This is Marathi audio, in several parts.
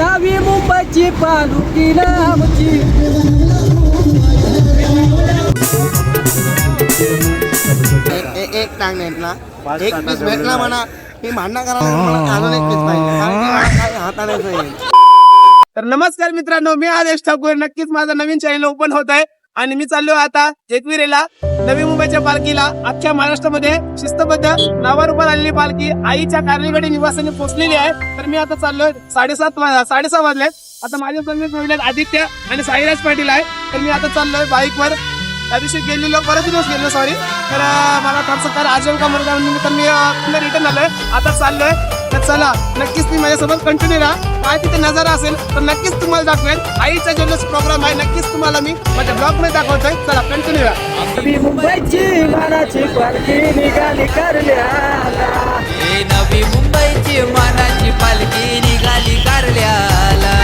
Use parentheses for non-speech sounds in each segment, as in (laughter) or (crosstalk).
नवी मुंबईची पालुकी नामची एक एक टांग एक पीस भेटला म्हणा. मी भांडणं करायला अजून एक पीस पाहिजे. तर नमस्कार मित्रांनो मी आदेश ठाकूर. नक्कीच माझा नवीन चॅनल ओपन होत आहे. आणि मी चाललो आता एकविरेला नवी मुंबईच्या पालखीला. अख्ख्या महाराष्ट्रामध्ये शिस्तबद्ध नावारूपात आलेली पालखी आईच्या कार्यालयकडे निवासाने पोहोचलेली आहे. तर मी आता चाललोय साडेसात वा- साडेसहा वाजले. आता माझ्यासमोर आदित्य आणि साईराज पाटील आहे. तर मी आता चाललोय बाईकवर. त्या दिवशी गेलेलो बरेच दिवस गेलो सॉरी तर मला थोडंसं तर आजोल का मुलगा निमित्त मी रिटर्न आलोय. आता चाललोय. तर चला नक्कीच मी माझ्यासोबत कंटिन्यू राहा. काय तिथे नजारा असेल तर नक्कीच तुम्हाला दाखवेल आईचा जल्लोष प्रोग्राम आहे नक्कीच तुम्हाला मी माझ्या ब्लॉगमध्ये दाखवतोय. चला कंटिन्यू नवी मुंबईची मानाची पालखी निघाली करण्याला हे नवी मुंबईची मानाची पालखी निघाली कारल्याला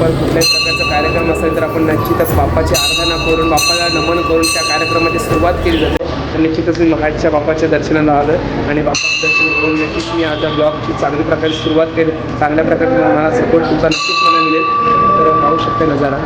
पण कुठल्याही प्रकारचा कार्यक्रम असेल तर आपण निश्चितच बाप्पाची आराधना करून बाप्पाला नमन करून त्या कार्यक्रमाची सुरुवात केली जाते. तर निश्चितच मी महाराजच्या बाप्पाच्या दर्शनाला आलं आणि बाप्पाचं दर्शन करून नक्कीच मी आता ब्लॉगची चांगली प्रकारे सुरुवात केली चांगल्या प्रकारे मला सपोर्ट तुमचा नक्कीच मला मिळेल. तर पाहू शकते नजारा.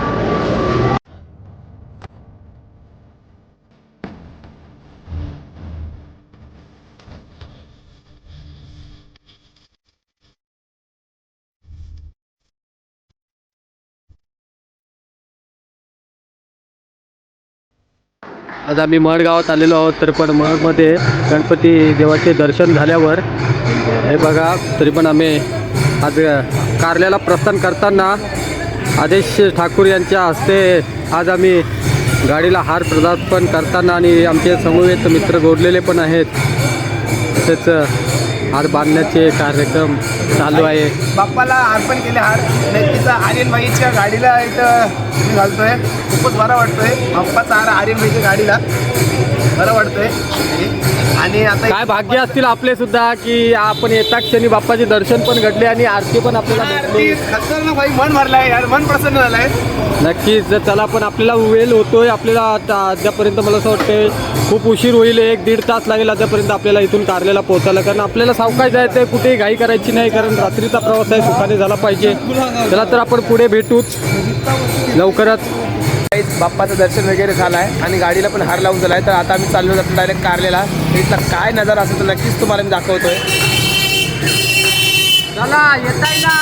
आज आम्ही मडगावात आलेलो आहोत तर पण मडमध्ये गणपती देवाचे दर्शन झाल्यावर हे बघा तरी पण आम्ही आज कारल्याला प्रस्थान करताना आदेश ठाकूर यांच्या हस्ते आज आम्ही गाडीला हार प्रदार्पण करताना आणि आमचे समवेत मित्र गोरलेले पण आहेत. तसेच हार बांधण्याचे कार्यक्रम चालू आहे. बाप्पाला अर्पण केले हार नक्कीचा आर्यनबाईच्या गाडीला इथं मी घालतोय. खूपच बरा वाटतोय. बाप्पाचा हार आर्यनबाईच्या गाडीला. बरं वाटतोय. आणि आता काय भाग्य असतील आपले सुद्धा की आपण येता क्षणी बाप्पाचे दर्शन पण घडले आणि आरती पण आपल्याला आरती खतरनाक भाई मन भरलाय यार मन प्रसन्न झालंय. नक्कीच जर चला पण आपल्याला वेळ होतोय आपल्याला आता अद्यापर्यंत मला असं वाटतंय खूप उशीर होईल एक दीड तास लागेल अद्यापर्यंत आपल्याला इथून कारलेला पोहोचायला. कारण आपल्याला सावकाश जायचं आहे कुठेही घाई करायची नाही कारण रात्रीचा प्रवास आहे सुखाने झाला पाहिजे. चला तर आपण पुढे भेटूच. लवकरच. काहीच बाप्पाचं दर्शन वगैरे झालं आहे आणि गाडीला पण हार लावून झाला आहे तर आता आम्ही चाललो जातो डायरेक्ट कारलेला इथला काय नजारा असेल तर नक्कीच तुम्हाला मी दाखवतोय. चला येताय ना.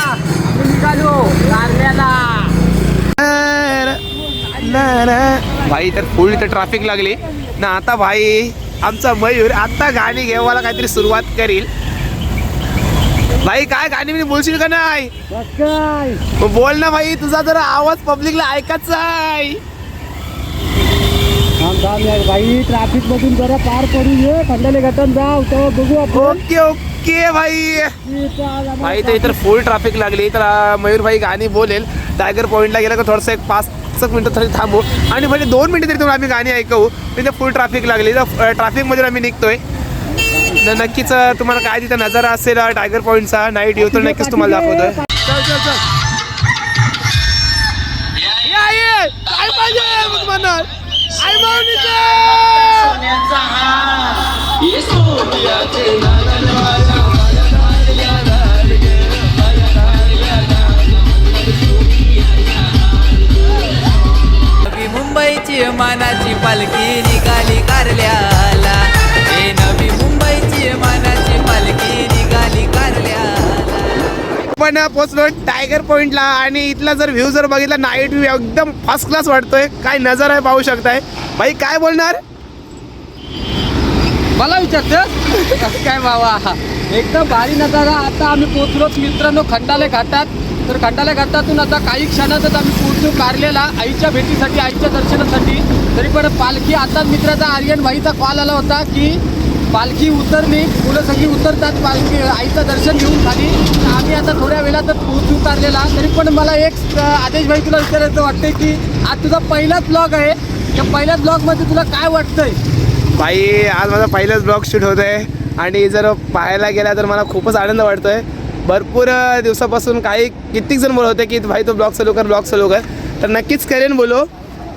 आम्ही निघालो. कारल्याला. भाई तर फुल इथं ट्रॅफिक लागली. ना आता भाई आमचा मयूर आता गाणी घेवायला काहीतरी सुरुवात करील. भाई काय गाणी मी बोलशील का नाही? बोल ना भाई तुझा जरा आवाज पब्लिकला ऐकायचा आहे. ट्रॅफिक मधून जरा पार ये. खंडाले घटन जाऊ तेव्हा बघू आपण. ओके ओके भाई. भाई तर इतर फुल ट्रॅफिक लागली. तर मयूर भाई गाणी बोलेल. टायगर पॉईंटला गेला का थोडंसं एक पाच एक मिनटं तरी थांबू. आणि म्हणजे दोन मिनिटं तरी तुम्ही आम्ही गाणी ऐकवू. तिथे फुल ट्रॅफिक लागली. तर ट्रॅफिकमधून आम्ही निघतोय. नक्कीच तुम्हाला काय तिथं नजारा असेल टायगर पॉईंटचा नाईट येऊ तर नक्कीच तुम्हाला दाखवतोय. या, म्हणणार मुंबईची मानाची पालखी निघाली कारल्याला. हे नवी मुंबईची मानाची पालखी निघाली कारल्याला. पण पोचलो टायगर पॉइंटला आणि इथला जर व्ह्यू जर बघितला नाईट व्ह्यू एकदम फर्स्ट क्लास वाटतोय. काय नजर आहे पाहू शकताय. भाई काय बोलणार? मला विचारते (laughs) काय बाबा? एकदम भारी नजारा. आता आम्ही पोचलोच मित्रांनो खंडाले घाटात. तर खंडाले घाटातून आता काही क्षणातच आम्ही पोहोचू कारलेला आईच्या भेटीसाठी आईच्या दर्शनासाठी. तरी पण पालखी आता मित्राचा आर्यन भाईचा कॉल आला होता की पालखी उतरली मुलं सगळी उतरतात पालखी आईचं दर्शन घेऊन खाली. तर आम्ही आता थोड्या वेळातच पोहोचू कारलेला तरी पण मला एक आदेश भाई तुला विचारायचं वाटतंय की आज तुझा पहिलाच ब्लॉग आहे. त्या पहिल्याच ब्लॉगमध्ये तुला काय वाटतंय? भाई आज माझा पहिलाच ब्लॉग शूट होत आहे आणि जर पाहायला गेला तर मला खूपच आनंद वाटतोय. भरपूर दिवसापासून काही कित्येक जण बोलत होते की भाई तो ब्लॉग चालू कर ब्लॉग चालू कर. तर नक्कीच करेन बोलो.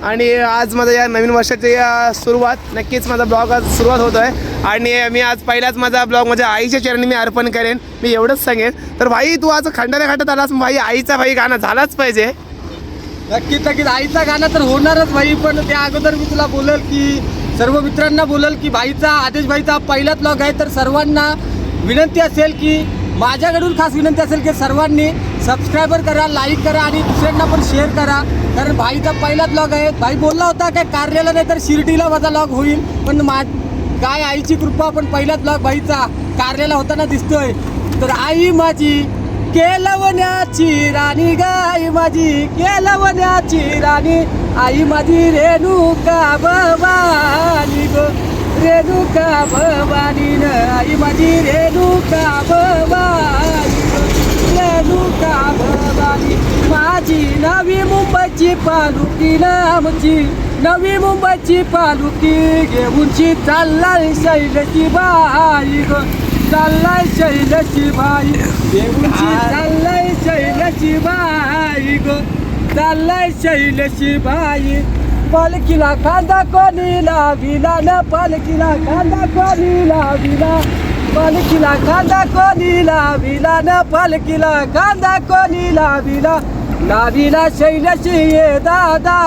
आणि आज माझं या नवीन वर्षाची सुरुवात नक्कीच माझा ब्लॉग आज सुरुवात होतो आहे आणि मी आज पहिलाच माझा ब्लॉग माझ्या आईच्या चरणी मी अर्पण करेन. मी एवढंच सांगेन. तर भाई तू आज खंडाला खाटत आलास भाई आईचा भाई गाणं झालाच पाहिजे. नक्कीच नक्कीच. आईचा गाणं तर होणारच भाई पण त्या अगोदर मी तुला बोलेल की सर्व मित्रांना बोलेल की भाईचा आदेश भाईचा पहिलाच ब्लॉग आहे. तर सर्वांना विनंती असेल की माझ्याकडून खास विनंती असेल की सर्वांनी सबस्क्रायबर करा लाईक करा आणि दुसऱ्यांना पण शेअर करा. कारण भाईचा पहिला ब्लॉग आहे. भाई बोलला होता काय कार्याला नाही तर शिर्डीला माझा ब्लॉग होईल. पण मा काय आईची कृपा पण पहिलाच ब्लॉग भाईचा कार्याला होताना दिसतोय. तर आई माझी केलवण्याची राणी गाई माझी केलवण्याची राणी. आई माझी रेणुका भवानी गो. रेणुका भवानी न आई माझी रेणुका भवानी गो रेणुका भवानी माझी नवी मुंबईची पालुकी नामची नवी मुंबईची पालुकी घेऊनची चाललाय शैलची बाई ग चाललाय शैलची बाई घेऊनची चाललाय शैलची बाई ग चाललाय शैलची बाई पालखीला खांदा कोणी लाविला न पालखीला खांदा कोणी लाविला पालखीला खांदा कोणी लाविला न पालखीला खांदा कोणी लाविला लाविला शैलशी ये दादा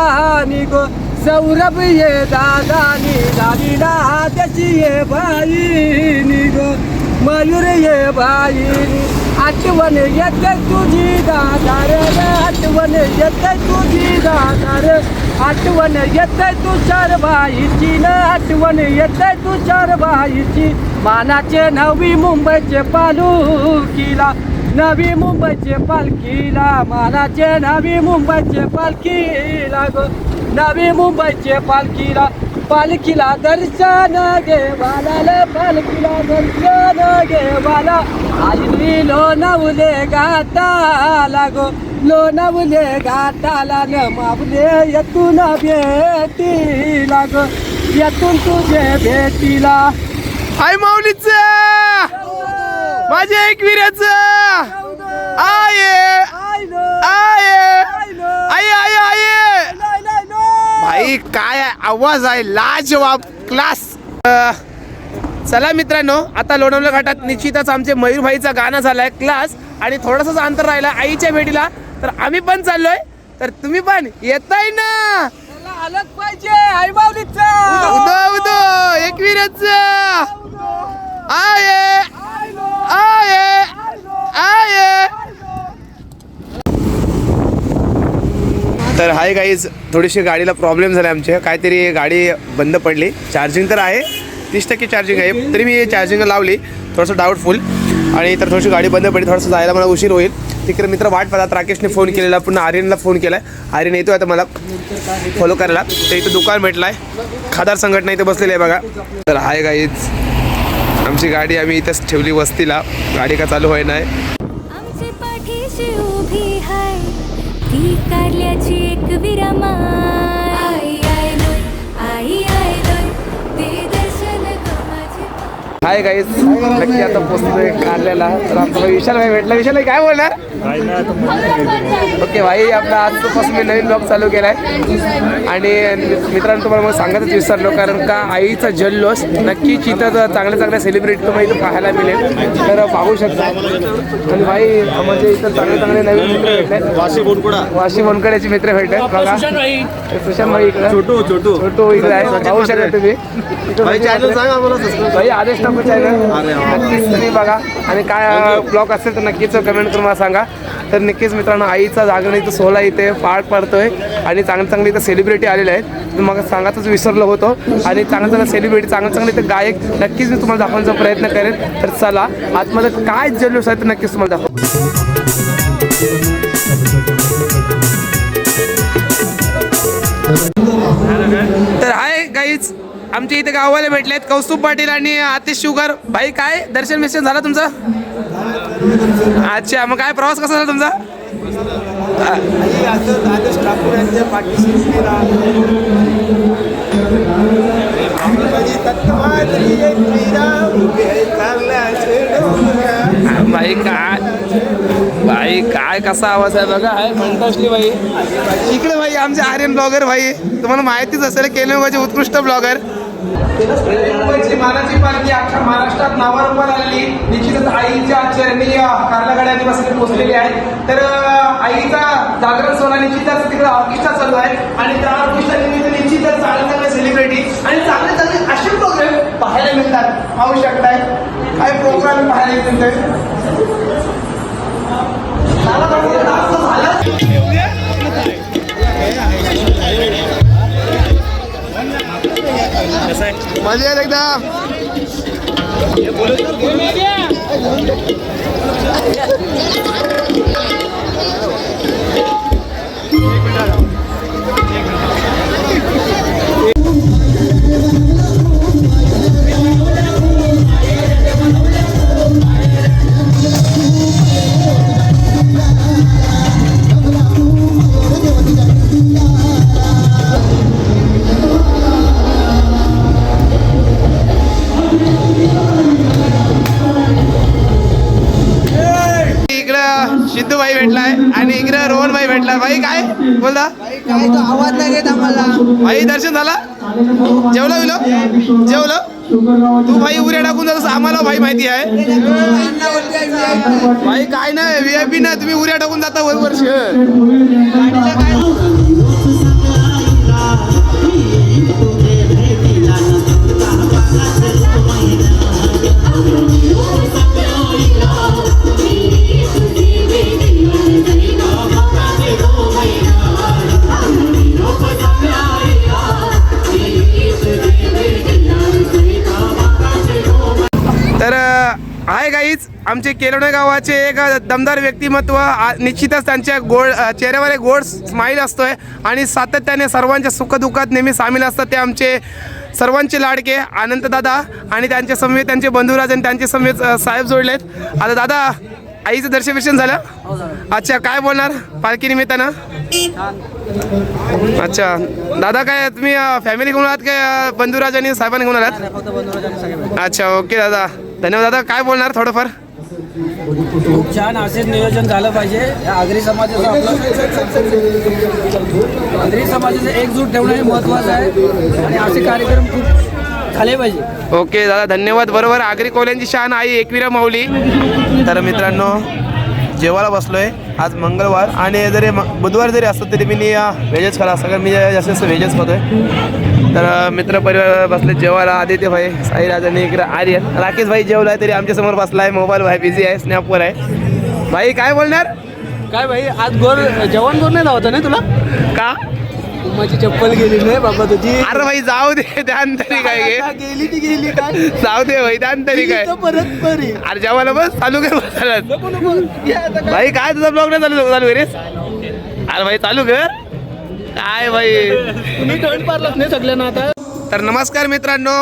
निगो सौरभ ये दादा नि लाविला हात्याची ये बाई निगो मयूर ये बाई आठवण येत तुझी दादा आठवण येत तुझी दादा आठवण येत तू चार बाईची न आठवण येत तू चार बाईची. मानाचे नवी मुंबईचे पालुकीला नवी मुंबईचे पालखीला मानाचे नवी मुंबईचे पालखीला गो. नवी मुंबईचे पालखीला पालखीला दर्शन घे बालाला पालखीला दर्शन घे बाला आईनी लोणावले घाटाला गो लोणावले घाटाला न मावले येतून भेटीला गो येतून तुझे भेटीला. आई माऊलीच! माझ्या एकविऱ्याच आय! आय आई आई आई भाई काय आवाज आहे लाजवाब क्लास. चला मित्रांनो आता लोणावळा घाटात निश्चितच आमचे मयूर भाईचा गाणं झालाय क्लास आणि थोडंसंच अंतर राहिलं आईच्या भेटीला. तर आम्ही पण चाललोय. तर तुम्ही पण येताय ना. आलंच पाहिजे आई माऊलीचा. उदो उदो एकवीरच आय आय आय. तर हाय गाईज थोडीशी गाडीला प्रॉब्लेम झाला आमच्या काहीतरी गाडी बंद पडली. चार्जिंग तर आहे. तीस टक्के चार्जिंग आहे. तरी मी चार्जिंग लावली. थोडंसं डाऊटफुल आणि तर थोडीशी गाडी बंद पडली. थोडंसं जायला मला उशीर होईल. तिकडे मित्र वाट पाहतात. राकेशने फोन केलेला. पुन्हा आर्यनला फोन केला आहे आर्यन येतो आता मला. फॉलो करायला. तर इथं दुकान भेटला आहे खादार संघटना इथं बसलेली आहे बघा. तर हाय गाईज आमची गाडी आम्ही इथंच ठेवली वस्तीला. गाडी का चालू होय. नाही ती വിരമാ हाय गाईज नक्की आता पोचतोय कारल्याला तर आमचा भाई विशाल भाई भेटला. विशाल भाई काय बोलणार? ओके भाई आपला आजपासून मी नवीन ब्लॉग चालू केलाय. आणि मित्रांनो तुम्हाला मग सांगतच विसरलो कारण का आईचा जल्लोष नक्कीच इथं जर चांगल्या चांगल्या सेलिब्रिटी तुम्हाला इथं पाहायला मिळेल. तर पाहू शकता. आणि भाई म्हणजे इथं चांगले चांगले नवीन मित्र भेटले वाशी बोनकुडा. वाशी बोनकड्याचे मित्र भेटले बघा. सुशांत भाई. इकडे. छोटू छोटू. छोटू इकडे आहे पाहू शकता तुम्ही. भाई आदेश ठाकूर चॅनल नक्कीच तुम्ही बघा. आणि काय ब्लॉग असेल तर नक्कीच कमेंट करून मला सांगा. तर नक्कीच मित्रांनो आईचा जागरण इथं सोहळा इथे पार पडतोय. आणि चांगले चांगले इथं सेलिब्रिटी आलेले आहेत. मग सांगायचंच विसरलो होतो. आणि चांगलं चांगलं सेलिब्रिटी चांगले चांगले इथं गायक नक्कीच मी तुम्हाला दाखवण्याचा प्रयत्न करेन. तर चला आतमध्ये काय जल्लोष आहे तर नक्कीच तुम्हाला दाखव तर आहे गाईच आमच्या इथे गाववाले भेटले आहेत कौस्तुभ पाटील आणि आतिश शुगर. भाई काय? दर्शन मिशन झालं तुमचं? अच्छा मग काय प्रवास कसा झाला तुमचा? भाई काय? भाई भाई काय? कसा आवाज आहे? बघा आहे म्हणतासली भाई इकडे भाई आमचे आर्यन ब्लॉगर भाई. तुम्हाला माहितीच असेल केले उत्कृष्ट ब्लॉगर. मानाची पालखी अख्ख्या महाराष्ट्रात नावारूपाला आलेली. निश्चितच आईच्या चरणी कारलागाड्यांनी बसले पोहोचलेली आहे. तर आईचा जागरण सोहळा निश्चितच तिकडे ऑर्केस्ट्रा चालू आहे. आणि त्या ऑर्केस्ट्रा निमित्त निश्चितच चांगले चांगले सेलिब्रिटी आणि चांगले चांगले असे प्रोग्राम पाहायला मिळतात. पाहू शकताय. काय प्रोग्राम पाहायला तिथे? मजा येत एकदम इकडं भाई दर्शन झाला? जेवलं विलो जेवलं? तू भाई उऱ्या टाकून जातोस आम्हाला भाई माहिती आहे. भाई काय नाही पी ना तुम्ही उऱ्या टाकून जाता वर वर्ष केलोणे गावाचे एक दमदार व्यक्तिमत्व निश्चितच त्यांच्या गोड चेहऱ्यावर एक गोड स्माईल असतोय आणि सातत्याने सर्वांच्या सुखदुःखात नेहमी सामील असतात ते आमचे सर्वांचे लाडके आनंद दादा आणि त्यांच्या समेत त्यांचे बंधुराज आणि त्यांचे समेत अं, साहेब जोडलेत. आता दादा आईचं दर्शन झालं? अच्छा काय बोलणार? पालखी निमित्तानं? अच्छा दादा काय तुम्ही फॅमिली घेऊन आहात काय बंधुराज आणि साहेबांनी घेऊन आहात अच्छा ओके दादा. धन्यवाद दादा. काय बोलणार थोडंफार? खूप छान असेच नियोजन झालं पाहिजे या आगरी समाजाचं आपलं आगरी समाजाचं एकजूट ठेवणं हे महत्त्वाचं आहे. आणि असे कार्यक्रम खूप झाले पाहिजे. ओके दादा धन्यवाद. बरोबर आगरी कोल्यांची शान आई एकविरा माऊली. तर मित्रांनो जेवायला बसलोय. आज मंगळवार आणि जरी म- बुधवार जरी असतो तरी मी व्हेजच खाला सगळं मी जास्त जास्त व्हेजच खातोय. तर अं, मित्र परिवार बसले जेवायला. आदित्य भाई साईराज आणि इकडे आर्यन. राकेश भाई जेवलाय तरी आमच्यासमोर बसलाय. मोबाईल भाई बिझी आहे स्नॅपवर आहे. भाई काय बोलणार? काय भाई आज गोर जेवण गोर नाही होतं ना तुला? का? माझी चप्पल गेली नाही बाबा तुझी. अरे भाई जाऊ दे ध्यान तरी काय घे गेली ती गेली काय? जाऊ दे भाई ध्यान तरी काय. परत बरी अरे जेवायला बस चालू कर भाई काय तुझा ब्लॉग नाही चालू चालू करेस? अरे भाई चालू कर. काय भाई? तुम्ही टोन पारलात नाही सगळ्यांना आता? तर नमस्कार मित्रांनो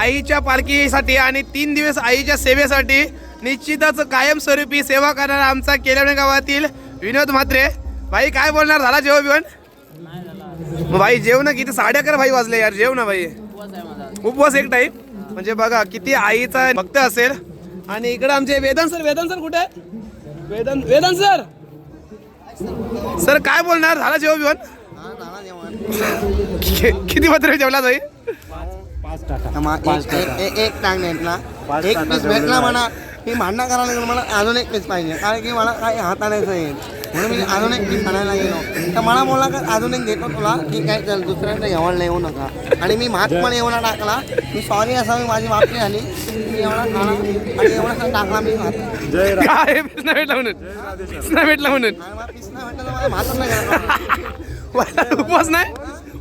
आईच्या पालखीसाठी आणि तीन दिवस आईच्या सेवेसाठी निश्चितच कायमस्वरूपी सेवा करणारा आमचा केलवणे गावातील विनोद म्हात्रे. भाई काय बोलणार? झाला जेव बिवण मग भाई जेव ना किती? साडे अकरा भाई वाजले यार जेव ना भाई. उपवास एक टाईप म्हणजे बघा किती आईचा भक्त असेल. आणि इकडे आमचे वेदांत सर वेदांत सर कुठे? आहे? वेदांत वेदांत सर! सर काय बोलणार? झाला जेव बिवण? कि- किती पत्र जेवला जाई एक- एक- एक- एक टांग भेटला एक पीस भेटला म्हणा. मी भांडणं करायला गेलो मला अजून एक पीस पाहिजे. कारण की मला काही हाताळायचं आहे म्हणून मी अजून एक पीस आणायला गेलो. तर मला बोलला का अजून एक देतो तुला. ठीक आहे चल दुसऱ्यांदा जेवण येऊ नका. आणि मी भात पण एवढा टाकला. मी सॉरी असा मी माझी माफी झाली मी एवढा खाला आणि एवढा टाकला मी भात. काय प्रश्न भेटला म्हणून. भेटला म्हणून. नाही भेटला तर भातच नाही मला (laughs) उपवास नाही?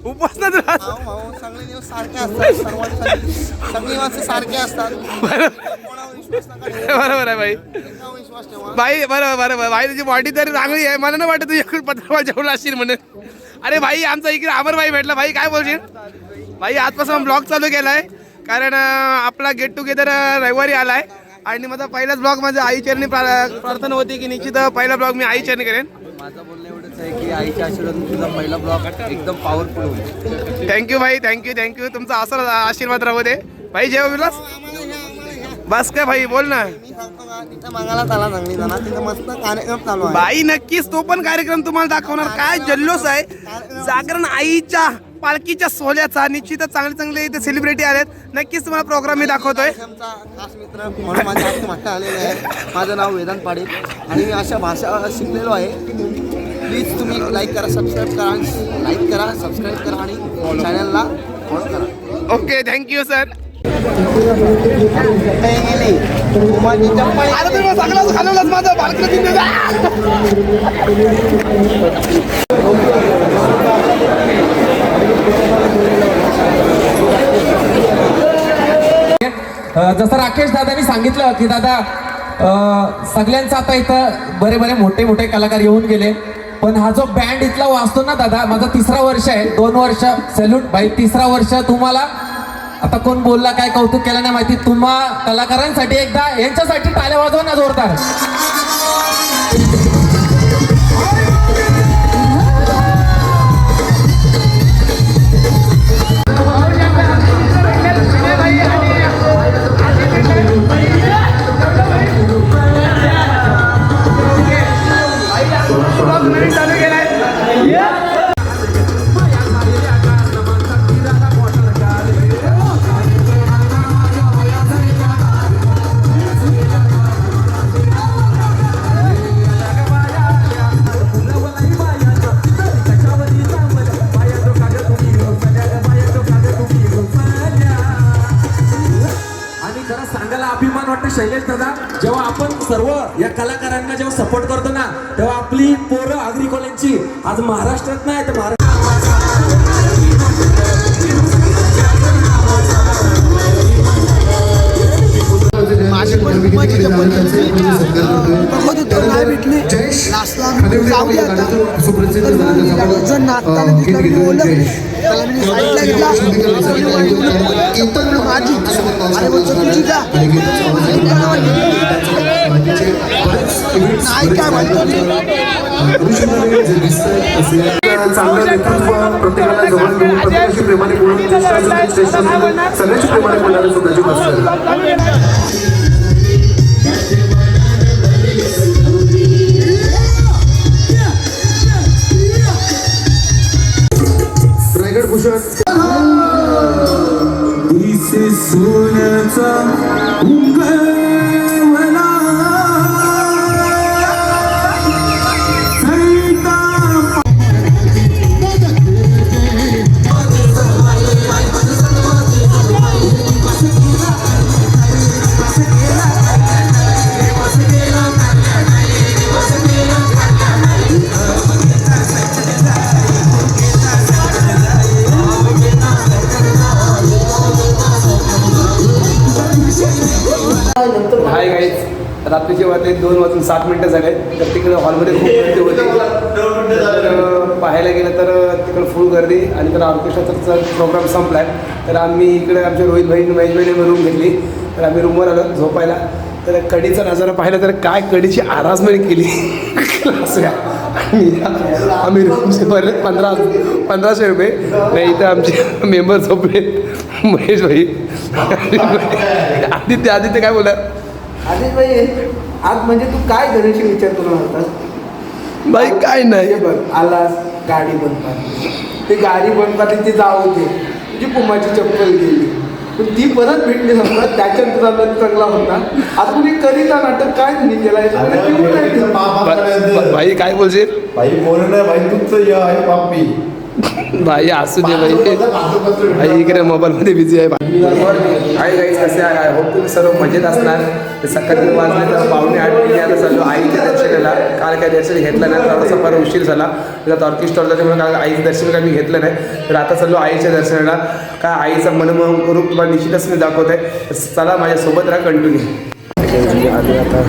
उपवास नाही तुला भाऊ भाऊ सगळे दिवस सारखे असतात. सर्वांसाठी सगळी माणसं सारखे असतात. कोणावर विश्वास नका ठेवू. बरोबर आहे भाई एकावर विश्वास ठेवा. भाई बरोबर बरोबर. भाई तुझी बॉडी तरी चांगली आहे. मला नाही वाटत तू एकूण पत्र जेवढं असशील म्हणून. अरे भाई आमचा इकडे अमर भाई भेटला. भाई काय बोलशील? भाई आजपासून ब्लॉग चालू केलाय. कारण अं, आपला गेट टुगेदर रविवारी आलाय. आणि माझा पहिलाच ब्लॉग माझ्या आई चरणी प्रा- प्रार्थना होती की निश्चित पहिला ब्लॉग मी आई चरणी करेन. माझं बोलणं आहे की आईच्या आशीर्वाद तुझा पहिला ब्लॉग एकदम पॉवरफुल होईल. थँक्यू भाई थँक्यू थँक्यू तुमचा असं आशीर्वाद राहू दे. भाई जेव्हा विलास. बस काय भाई बोल ना. बाई नक्कीच तो पण कार्यक्रम तुम्हाला दाखवणार. काय जल्लोष आहे. जागरण आईच्या पालखीच्या सोहळ्याचा निश्चितच चांगले चांगले इथे सेलिब्रिटी आलेत. नक्कीच तुम्हाला प्रोग्राम मी दाखवतोय. आमचा खास मित्र म्हणून माझ्या हाती मागं आलेले आहे. माझं नाव वेदांत पाटील आणि मी अशा भाषा शिकलेलो आहे. प्लीज तुम्ही लाईक करा सबस्क्राईब करा लाईक करा सबस्क्राईब करा आणि चॅनलला फॉलो करा. ओके थँक्यू सर माझं जसं राकेश दादानी सांगितलं की दादा सगळ्यांचं आता इथं बरे बरे मोठे मोठे कलाकार येऊन गेले. पण हा जो बँड इथला वाचतो ना दादा माझा तिसरा वर्ष आहे दोन वर्ष सॅल्यूट भाई तिसरा वर्ष तुम्हाला आता कोण बोलला काय कौतुक केलं नाही माहिती. तुम्हा कलाकारांसाठी एकदा यांच्यासाठी टाळ्या वाजवा ना जोरदार. चालू सर्व या कलाकारांना जेव्हा सपोर्ट करतो ना तेव्हा आपली पोरं आगरी कॉलेजची आज महाराष्ट्रात नाही तर महाराष्ट्र माझी पण उमाची चप्पल बघत होतो नाही भेटली लास्टला जाऊया आता जर नाचताना दिसला मी बोललो त्याला मी साईडला घेतला चप्पल माझी अरे बोलतो तुझी का नाही काय म्हणतो चांगलं नेतृत्व प्रत्येकाला जवळ घेऊन प्रत्येकाशी प्रेमाने बोलून ज्येष्ठांचं ज्येष्ठांचं सगळ्याशी प्रेमाने बोलणारे स्वतःची गोष्ट आहे. रायगड भूषण. इसे सात मिनिटं झाले तर तिकडे हॉलमध्ये खूप गर्दी होती. तर पाहायला गेलं तर तिकडं फुल गर्दी आणि तर ऑर्केस्ट्राचा प्रोग्राम संपलाय. तर आम्ही इकडे आमच्या रोहित भाई महेश भाईने रूम घेतली. तर आम्ही रूमवर आलो झोपायला. तर कडीचा नजारा पाहिला तर काय कडीची आरासमणी केली. असं आणि आम्ही रूमचे भरले पंधरा पंधराशे रुपये. नाही इथं आमचे मेंबर झोपले महेश भाई. आदित्य आदित्य काय बोलणार आधीच भाई. आज म्हणजे तू काय गणेश विचार करून होतास भाई काय नाही हे बघ आलास गाडी बंद पाडली ते गाडी बंद पाडली ती जाऊ होते तुझी पुमाची चप्पल गेली पण ती परत भेटली समजा त्याच्यात तुझा चांगला होता आता तुम्ही करिता नाटक काय तुम्ही केला याच्यामध्ये क्यों नाही केलं? भा- भाई काय बोलशील भाई बोल ना भाई तुमचं य आहे पापी भाई असू दे भाई. भाई इकडे मोबाईलमध्ये बिझी आहे. भाई काय काही कसे आहे आय होप तुम्ही सर्व मजेत असणार. तर सकाळी वाजले तर पावणे आठ वाजले आता चाललो आईच्या दर्शनाला. काल काय दर्शन घेतलं नाही थोडासा फार उशीर झाला. त्यात ऑर्केस्ट्रा त्याच्यामुळे काल आईचं दर्शन काय मी घेतलं नाही. तर आता चाललो आईच्या दर्शनाला. काय आईचं मनमोहन करून तुम्हाला निश्चितच मी दाखवत आहे चला माझ्यासोबत राहा कंटिन्यू आधी आता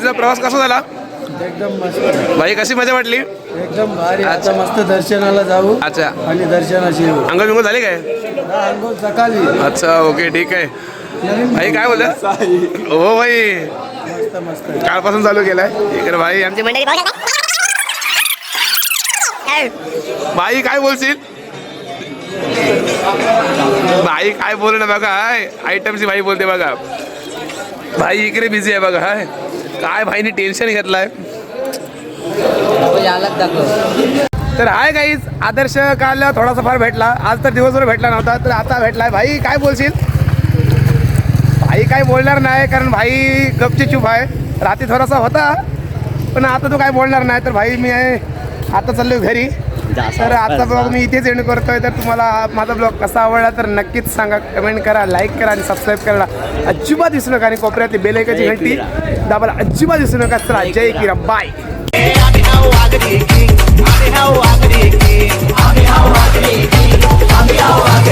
तुझा प्रवास कसा झाला? एकदम मस्त भाई कशी मजा वाटली? एकदम भारी. आता मस्त दर्शनाला जाऊ अच्छा. आणि दर्शनाशी येऊ. अंगल बिंगल झाले काय? अंघोळ सकाळी. अच्छा ओके ठीक आहे. भाई काय बोलला? हो भाई मस्त मस्त. कालपासून चालू केलाय. इकडे भाई आमची मंडळी भाई काय बोलशील? भाई काय बोल ना बघा हाय. आयटमची भाई बोलते बघा. भाई इकडे बिझी आहे बघा हाय. काय भाईने टेन्शन घेतलाय? तर हाय काहीच आदर्श काल थोडासा फार भेटला. आज तर दिवसभर भेटला नव्हता तर आता भेटलाय. भाई काय बोलशील? भाई काय बोलणार नाही कारण भाई गपची चूप आहे. रात्री थोडासा होता पण आता तो काय बोलणार नाही. तर भाई मी आहे आता चाललो घरी. तर आजचा ब्लॉग मी इथेच एंड करतोय. तर तुम्हाला हा माझा ब्लॉग कसा आवडला तर नक्कीच सांगा कमेंट करा लाईक करा आणि सबस्क्राईब करायला अजिबात विसरू नका आणि कोपऱ्यातली बेलायकाची घंटी दाबायला अजिबात विसरू नका. चला जय किरण बाय